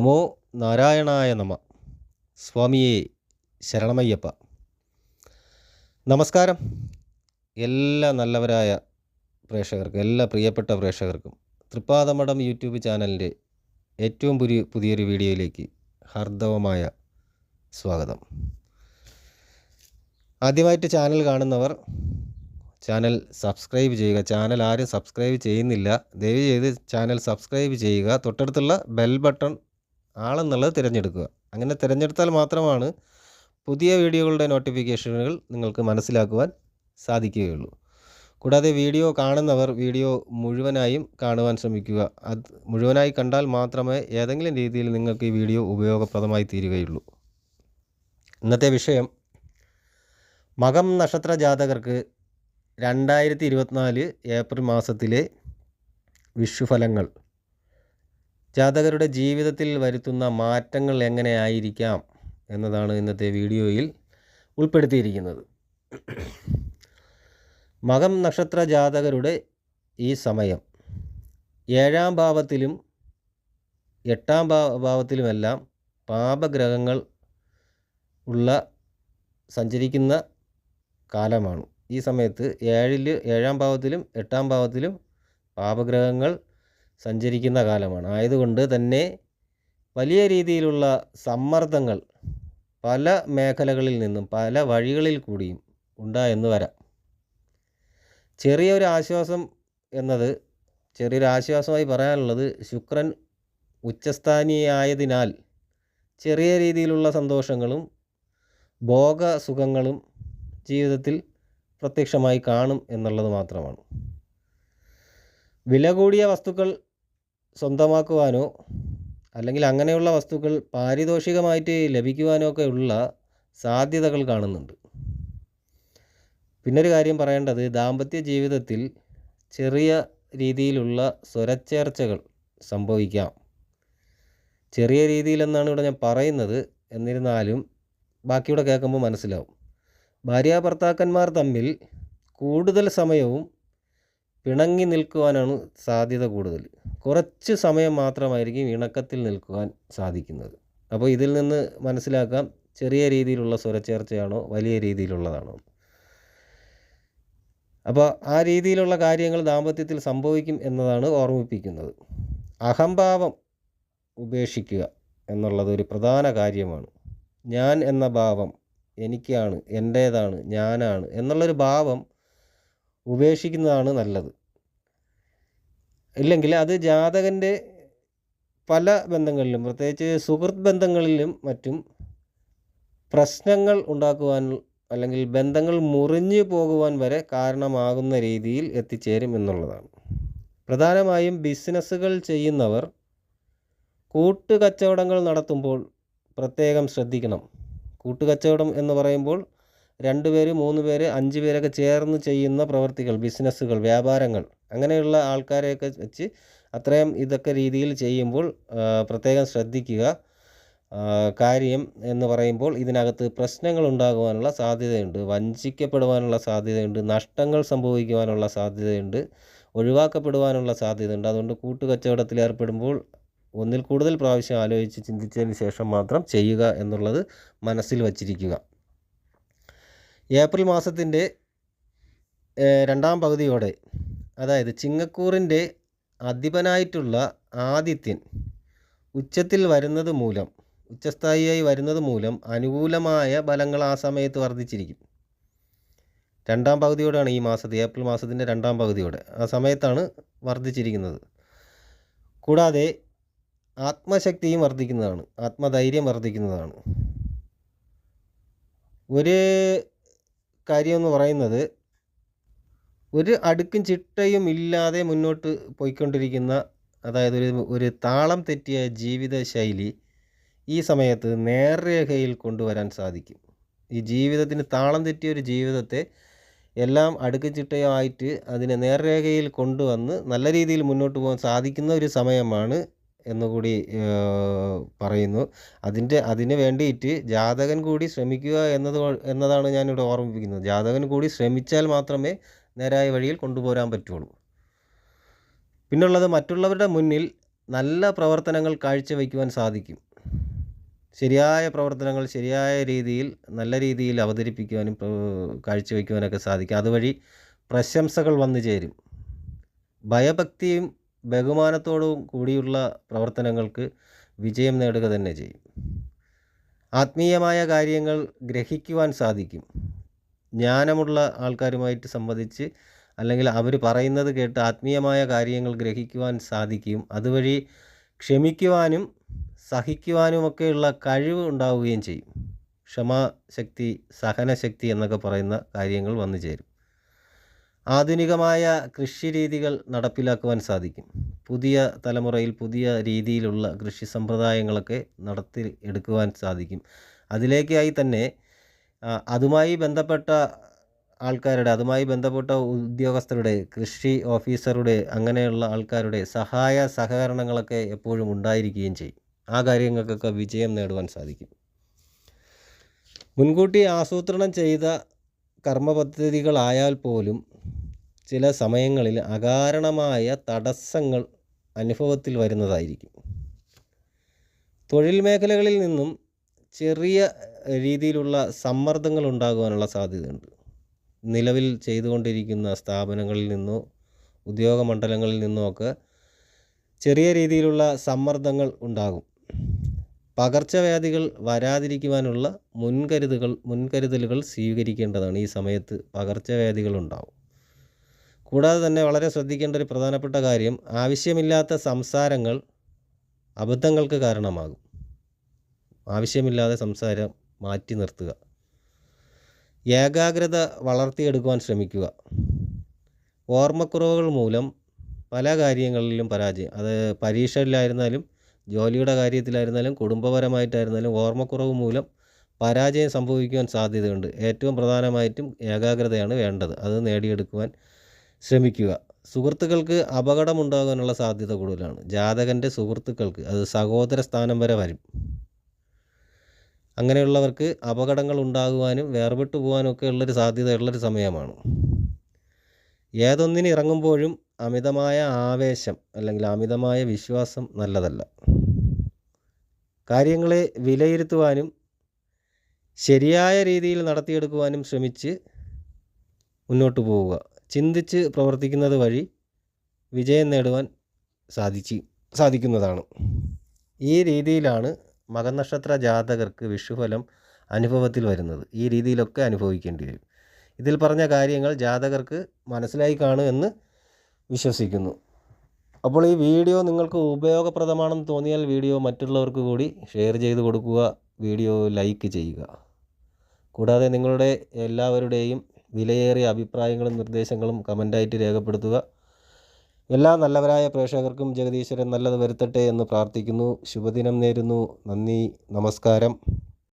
നമോ നാരായണായ നമ. സ്വാമിയെ ശരണമയ്യപ്പ. നമസ്കാരം. എല്ലാ നല്ലവരായ പ്രേക്ഷകർക്കും എല്ലാ പ്രിയപ്പെട്ട പ്രേക്ഷകർക്കും തൃപ്പാദമഠം യൂട്യൂബ് ചാനലിന്റെ ഏറ്റവും പുതിയ പുതിയൊരു വീഡിയോയിലേക്ക് ഹാർദവമായ സ്വാഗതം. ആദ്യമായിട്ട് ചാനൽ കാണുന്നവർ ചാനൽ സബ്സ്ക്രൈബ് ചെയ്യുക. ചാനൽ ആരും സബ്സ്ക്രൈബ് ചെയ്യുന്നില്ല. ദയവ് ചെയ്ത് ചാനൽ സബ്സ്ക്രൈബ് ചെയ്യുക. തൊട്ടടുത്തുള്ള ബെൽ ബട്ടൺ ആളെന്നുള്ളത് തിരഞ്ഞെടുക്കുക. അങ്ങനെ തിരഞ്ഞെടുത്താൽ മാത്രമാണ് പുതിയ വീഡിയോകളുടെ നോട്ടിഫിക്കേഷനുകൾ നിങ്ങൾക്ക് മനസ്സിലാക്കുവാൻ സാധിക്കുകയുള്ളൂ. കൂടാതെ വീഡിയോ കാണുന്നവർ വീഡിയോ മുഴുവനായും കാണുവാൻ ശ്രമിക്കുക. അത് മുഴുവനായി കണ്ടാൽ മാത്രമേ ഏതെങ്കിലും രീതിയിൽ നിങ്ങൾക്ക് ഈ വീഡിയോ ഉപയോഗപ്രദമായി തീരുകയുള്ളൂ. ഇന്നത്തെ വിഷയം മകം നക്ഷത്ര ജാതകർക്ക് രണ്ടായിരത്തി ഇരുപത്തിനാല് ഏപ്രിൽ മാസത്തിലെ വിഷുഫലങ്ങൾ. ജാതകരുടെ ജീവിതത്തിൽ വരുത്തുന്ന മാറ്റങ്ങൾ എങ്ങനെയായിരിക്കാം എന്നതാണ് ഇന്നത്തെ വീഡിയോയിൽ ഉൾപ്പെടുത്തിയിരിക്കുന്നത്. മകം നക്ഷത്ര ജാതകരുടെ ഈ സമയം. ഏഴാം ഭാവത്തിലും എട്ടാം ഭാവത്തിലുമെല്ലാം പാപഗ്രഹങ്ങൾ ഉള്ള സഞ്ചരിക്കുന്ന കാലമാണ്. ഈ സമയത്ത് ഏഴിൽ ഏഴാം ഭാവത്തിലും എട്ടാം ഭാവത്തിലും പാപഗ്രഹങ്ങൾ സഞ്ചരിക്കുന്ന കാലമാണ്. ആയതുകൊണ്ട് തന്നെ വലിയ രീതിയിലുള്ള സമ്മർദ്ദങ്ങൾ പല മേഖലകളിൽ നിന്നും പല വഴികളിൽ കൂടിയും ഉണ്ടായെന്ന് വരാം. ചെറിയൊരു ആശ്വാസം എന്നത് ചെറിയൊരു ആശ്വാസമായി പറയാനുള്ളത് ശുക്രൻ ഉച്ചസ്ഥാനിയായതിനാൽ ചെറിയ രീതിയിലുള്ള സന്തോഷങ്ങളും ഭോഗസുഖങ്ങളും ജീവിതത്തിൽ പ്രത്യക്ഷമായി കാണും എന്നുള്ളത് മാത്രമാണ്. വില കൂടിയ വസ്തുക്കൾ സ്വന്തമാക്കുവാനോ അല്ലെങ്കിൽ അങ്ങനെയുള്ള വസ്തുക്കൾ പാരിതോഷികമായിട്ട് ലഭിക്കുവാനോ ഒക്കെ ഉള്ള സാധ്യതകൾ കാണുന്നുണ്ട്. പിന്നൊരു കാര്യം പറയേണ്ടത് ദാമ്പത്യ ജീവിതത്തിൽ ചെറിയ രീതിയിലുള്ള സ്വരച്ചേർച്ചകൾ സംഭവിക്കാം. ചെറിയ രീതിയിലെന്നാണ് ഇവിടെ ഞാൻ പറയുന്നത്. എന്നിരുന്നാലും ബാക്കിയുടെ കേൾക്കുമ്പോൾ മനസ്സിലാവും. ഭാര്യ ഭർത്താക്കന്മാർ തമ്മിൽ കൂടുതൽ സമയവും പിണങ്ങി നിൽക്കുവാനാണ് സാധ്യത കൂടുതൽ. കുറച്ച് സമയം മാത്രമായിരിക്കും ഇണക്കത്തിൽ നിൽക്കുവാൻ സാധിക്കുന്നത്. അപ്പോൾ ഇതിൽ നിന്ന് മനസ്സിലാക്കാം ചെറിയ രീതിയിലുള്ള സ്വരച്ചേർച്ചയാണോ വലിയ രീതിയിലുള്ളതാണോ. അപ്പോൾ ആ രീതിയിലുള്ള കാര്യങ്ങൾ ദാമ്പത്യത്തിൽ സംഭവിക്കും എന്നതാണ് ഓർമ്മിപ്പിക്കുന്നത്. അഹംഭാവം ഉപേക്ഷിക്കുക എന്നുള്ളത് ഒരു പ്രധാന കാര്യമാണ്. ഞാൻ എന്ന ഭാവം എനിക്കാണ് എന്റേതാണ് ഞാനാണ് എന്നുള്ളൊരു ഭാവം ഉപേക്ഷിക്കുന്നതാണ് നല്ലത്. ഇല്ലെങ്കിൽ അത് ജാതകന്റെ പല ബന്ധങ്ങളിലും പ്രത്യേകിച്ച് സുഹൃത്ത് ബന്ധങ്ങളിലും മറ്റും പ്രശ്നങ്ങൾ ഉണ്ടാക്കുവാൻ അല്ലെങ്കിൽ ബന്ധങ്ങൾ മുറിഞ്ഞു പോകുവാൻ വരെ കാരണമാകുന്ന രീതിയിൽ എത്തിച്ചേരും എന്നുള്ളതാണ്. പ്രധാനമായും ബിസിനസ്സുകൾ ചെയ്യുന്നവർ കൂട്ടുകച്ചവടങ്ങൾ നടത്തുമ്പോൾ പ്രത്യേകം ശ്രദ്ധിക്കണം. കൂട്ടുകച്ചവടം എന്ന് പറയുമ്പോൾ രണ്ട് പേര് മൂന്ന് പേര് അഞ്ച് പേരൊക്കെ ചേർന്ന് ചെയ്യുന്ന പ്രവൃത്തികൾ ബിസിനസ്സുകൾ വ്യാപാരങ്ങൾ അങ്ങനെയുള്ള ആൾക്കാരെയൊക്കെ വെച്ച് അത്രയും ഇതൊക്കെ രീതിയിൽ ചെയ്യുമ്പോൾ പ്രത്യേകം ശ്രദ്ധിക്കുക കാര്യം എന്ന് പറയുമ്പോൾ ഇതിനകത്ത് പ്രശ്നങ്ങൾ ഉണ്ടാകുവാനുള്ള സാധ്യതയുണ്ട് വഞ്ചിക്കപ്പെടുവാനുള്ള സാധ്യതയുണ്ട് നഷ്ടങ്ങൾ സംഭവിക്കുവാനുള്ള സാധ്യതയുണ്ട് ഒഴിവാക്കപ്പെടുവാനുള്ള സാധ്യതയുണ്ട്. അതുകൊണ്ട് കൂട്ടുകച്ചവടത്തിൽ ഏർപ്പെടുമ്പോൾ ഒന്നിൽ കൂടുതൽ പ്രാവശ്യം ആലോചിച്ച് ചിന്തിച്ചതിന് ശേഷം മാത്രം ചെയ്യുക എന്നുള്ളത് മനസ്സിൽ വച്ചിരിക്കുക. ഏപ്രിൽ മാസത്തിന്റെ രണ്ടാം പകുതിയോടെ അതായത് ചിങ്ങക്കൂറിന്റെ അധിപനായിട്ടുള്ള ആദിത്യൻ ഉച്ചത്തിൽ വരുന്നത് മൂലം ഉച്ചസ്ഥായിയായി വരുന്നത് മൂലം അനുകൂലമായ ബലങ്ങൾ ആ സമയത്ത് വർദ്ധിച്ചിരിക്കും. രണ്ടാം പകുതിയോടെയാണ് ഈ മാസത്തെ ഏപ്രിൽ മാസത്തിന്റെ രണ്ടാം പകുതിയോടെ ആ സമയത്താണ് വർദ്ധിച്ചിരിക്കുന്നത്. കൂടാതെ ആത്മശക്തിയും വർദ്ധിക്കുന്നതാണ് ആത്മധൈര്യം വർദ്ധിക്കുന്നതാണ്. ഒരു കാര്യം എന്ന് പറയുന്നത് ഒരു അടുക്കും ചിട്ടയും ഇല്ലാതെ മുന്നോട്ട് പോയിക്കൊണ്ടിരിക്കുന്ന അതായത് ഒരു ഒരു താളം തെറ്റിയ ജീവിത ശൈലി ഈ സമയത്ത് നേർരേഖയിൽ കൊണ്ടുവരാൻ സാധിക്കും. ഈ ജീവിതത്തിന് താളം തെറ്റിയ ഒരു ജീവിതത്തെ എല്ലാം അടുക്കും ചിട്ടയായിട്ട് അതിനെ നേർരേഖയിൽ കൊണ്ടുവന്ന് നല്ല രീതിയിൽ മുന്നോട്ട് പോകാൻ സാധിക്കുന്ന ഒരു സമയമാണ് എന്നുകൂടി പറയുന്നു. അതിന്റെ അതിന് വേണ്ടിയിട്ട് ജാതകൻ കൂടി ശ്രമിക്കുക എന്നത് എന്നതാണ് ഞാനിവിടെ ഓർമ്മിപ്പിക്കുന്നത്. ജാതകൻ കൂടി ശ്രമിച്ചാൽ മാത്രമേ നേരായ വഴിയിൽ കൊണ്ടുപോരാൻ പറ്റുള്ളൂ. പിന്നുള്ളത് മറ്റുള്ളവരുടെ മുന്നിൽ നല്ല പ്രവർത്തനങ്ങൾ കാഴ്ചവെക്കുവാൻ സാധിക്കും. ശരിയായ പ്രവർത്തനങ്ങൾ ശരിയായ രീതിയിൽ നല്ല രീതിയിൽ അവതരിപ്പിക്കുവാനും കാഴ്ചവെക്കുവാനൊക്കെ സാധിക്കും. അതുവഴി പ്രശംസകൾ വന്നു ചേരും. ഭയഭക്തിയും ബഹുമാനത്തോടും കൂടിയുള്ള പ്രവർത്തനങ്ങൾക്ക് വിജയം നേടുക തന്നെ ചെയ്യും. ആത്മീയമായ കാര്യങ്ങൾ ഗ്രഹിക്കുവാൻ സാധിക്കും. ജ്ഞാനമുള്ള ആൾക്കാരുമായിട്ട് സംവദിച്ച് അല്ലെങ്കിൽ അവർ പറയുന്നത് കേട്ട് ആത്മീയമായ കാര്യങ്ങൾ ഗ്രഹിക്കുവാൻ സാധിക്കും. അതുവഴി ക്ഷമിക്കുവാനും സഹിക്കുവാനുമൊക്കെയുള്ള കഴിവ് ഉണ്ടാവുകയും ചെയ്യും. ക്ഷമാശക്തി സഹനശക്തി എന്നൊക്കെ പറയുന്ന കാര്യങ്ങൾ വന്നു ചേരും. ആധുനികമായ കൃഷി രീതികൾ നടപ്പിലാക്കുവാൻ സാധിക്കും. പുതിയ തലമുറയിൽ പുതിയ രീതിയിലുള്ള കൃഷി സമ്പ്രദായങ്ങളൊക്കെ നടത്തി എടുക്കുവാൻ സാധിക്കും. അതിലേക്കായി തന്നെ അതുമായി ബന്ധപ്പെട്ട ആൾക്കാരുടെ അതുമായി ബന്ധപ്പെട്ട ഉദ്യോഗസ്ഥരുടെ കൃഷി ഓഫീസറുടെ അങ്ങനെയുള്ള ആൾക്കാരുടെ സഹായ സഹകരണങ്ങളൊക്കെ എപ്പോഴും ഉണ്ടായിരിക്കുകയും ചെയ്യും. ആ കാര്യങ്ങൾക്കൊക്കെ വിജയം നേടുവാൻ സാധിക്കും. മുൻകൂട്ടി ആസൂത്രണം ചെയ്ത കർമ്മ പദ്ധതികളായാൽ പോലും ചില സമയങ്ങളിൽ അകാരണമായ തടസ്സങ്ങൾ അനുഭവത്തിൽ വരുന്നതായിരിക്കും. തൊഴിൽ മേഖലകളിൽ നിന്നും ചെറിയ രീതിയിലുള്ള സമ്മർദ്ദങ്ങൾ ഉണ്ടാകുവാനുള്ള സാധ്യതയുണ്ട്. നിലവിൽ ചെയ്തുകൊണ്ടിരിക്കുന്ന സ്ഥാപനങ്ങളിൽ നിന്നോ ഉദ്യോഗ മണ്ഡലങ്ങളിൽ നിന്നോ ഒക്കെ ചെറിയ രീതിയിലുള്ള സമ്മർദ്ദങ്ങൾ ഉണ്ടാകും. പകർച്ചവ്യാധികൾ വരാതിരിക്കുവാനുള്ള മുൻകരുതുകൾ മുൻകരുതലുകൾ സ്വീകരിക്കേണ്ടതാണ് ഈ സമയത്ത് പകർച്ചവ്യാധികൾ ഉണ്ടാവും. കൂടാതെ തന്നെ വളരെ ശ്രദ്ധിക്കേണ്ട ഒരു പ്രധാനപ്പെട്ട കാര്യം ആവശ്യമില്ലാത്ത സംസാരങ്ങൾ അബദ്ധങ്ങൾക്ക് കാരണമാകും. ആവശ്യമില്ലാതെ സംസാരം മാറ്റി നിർത്തുക. ഏകാഗ്രത വളർത്തിയെടുക്കുവാൻ ശ്രമിക്കുക. ഓർമ്മക്കുറവുകൾ മൂലം പല കാര്യങ്ങളിലും പരാജയം. അത് പരീക്ഷയിലായിരുന്നാലും ജോലിയുടെ കാര്യത്തിലായിരുന്നാലും കുടുംബപരമായിട്ടായിരുന്നാലും ഓർമ്മക്കുറവ് മൂലം പരാജയം സംഭവിക്കുവാൻ സാധ്യതയുണ്ട്. ഏറ്റവും പ്രധാനമായിട്ടും ഏകാഗ്രതയാണ് വേണ്ടത്. അത് നേടിയെടുക്കുവാൻ ശ്രമിക്കുക. സുഹൃത്തുക്കൾക്ക് അപകടമുണ്ടാകാനുള്ള സാധ്യത കൂടുതലാണ്. ജാതകന്റെ സുഹൃത്തുക്കൾക്ക് അത് സഹോദര സ്ഥാനം വരെ വരും. അങ്ങനെയുള്ളവർക്ക് അപകടങ്ങൾ ഉണ്ടാകുവാനും വേർപെട്ടു പോകാനും ഒക്കെ ഉള്ളൊരു സാധ്യതയുള്ളൊരു സമയമാണ്. ഏതൊന്നിന് ഇറങ്ങുമ്പോഴും അമിതമായ ആവേശം അല്ലെങ്കിൽ അമിതമായ വിശ്വാസം നല്ലതല്ല. കാര്യങ്ങളെ വിലയിരുത്തുവാനും ശരിയായ രീതിയിൽ നടത്തിയെടുക്കുവാനും ശ്രമിച്ച് മുന്നോട്ട് പോവുക. ചിന്തിച്ച് പ്രവർത്തിക്കുന്നത് വഴി വിജയം നേടുവാൻ സാധിച്ചു സാധിക്കുന്നതാണ്. ഈ രീതിയിലാണ് മകനക്ഷത്ര ജാതകർക്ക് വിഷുഫലം അനുഭവത്തിൽ വരുന്നത്. ഈ രീതിയിലൊക്കെ അനുഭവിക്കേണ്ടി വരും. ഇതിൽ പറഞ്ഞ കാര്യങ്ങൾ ജാതകർക്ക് മനസ്സിലായി കാണും എന്ന് വിശ്വസിക്കുന്നു. അപ്പോൾ ഈ വീഡിയോ നിങ്ങൾക്ക് ഉപയോഗപ്രദമാണെന്ന് തോന്നിയാൽ വീഡിയോ മറ്റുള്ളവർക്ക് കൂടി ഷെയർ ചെയ്ത് കൊടുക്കുക വീഡിയോ ലൈക്ക് ചെയ്യുക. കൂടാതെ നിങ്ങളുടെ എല്ലാവരുടെയും വിലയേറിയ അഭിപ്രായങ്ങളും നിർദ്ദേശങ്ങളും കമന്റായിട്ട് രേഖപ്പെടുത്തുക. എല്ലാ നല്ലവരായ പ്രേക്ഷകർക്കും ജഗദീശ്വരൻ നല്ലത് വരുത്തട്ടെ എന്ന് പ്രാർത്ഥിക്കുന്നു. ശുഭദിനം നേരുന്നു. നന്ദി. നമസ്കാരം.